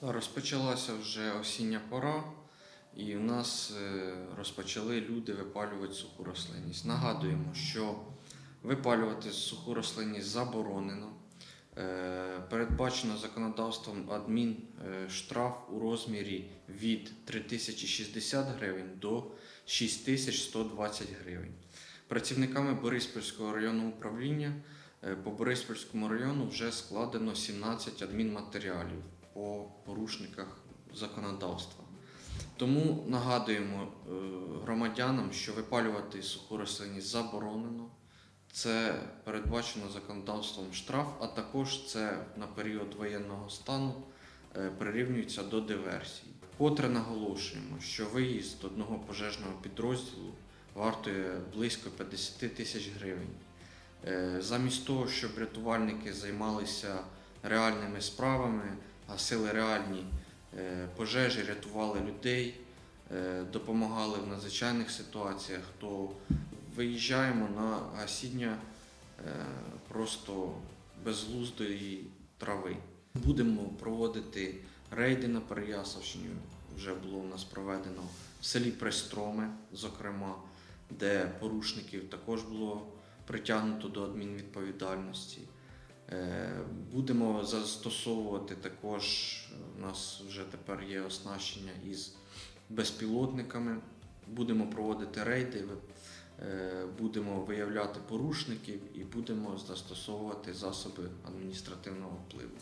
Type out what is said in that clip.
Розпочалася вже осіння пора, і в нас е, розпочали люди випалювати суху рослинність. Нагадуємо, що випалювати суху рослинність заборонено. Е, Передбачено законодавством адмін е, у розмірі від 3060 гривень до 6120 гривень. Працівниками Бориспільського районного управління по Бориспільському району вже складено 17 адмінматеріалів по порушниках законодавства. Тому нагадуємо е, громадянам, що випалювати суху рослинність заборонено. Це передбачено законодавством штраф, а також це на період воєнного стану е, прирівнюється до диверсії. Вкотре наголошуємо, що виїзд одного пожежного підрозділу вартує близько 50 тисяч гривень. Е, Замість того, щоб рятувальники займалися реальними справами, гасили реальні е, пожежі, рятували людей, е, допомагали в надзвичайних ситуаціях, то виїжджаємо на гасіння просто безглуздої трави. Будемо проводити рейди на Переяславщині. Вже було у нас проведено в селі Пристроме, зокрема, де порушників також було притягнуто до адмінвідповідальності. Е, Будемо застосовувати також, у нас вже тепер є оснащення із безпілотниками. Будемо проводити рейди, е, будемо виявляти порушників і будемо застосовувати засоби адміністративного впливу.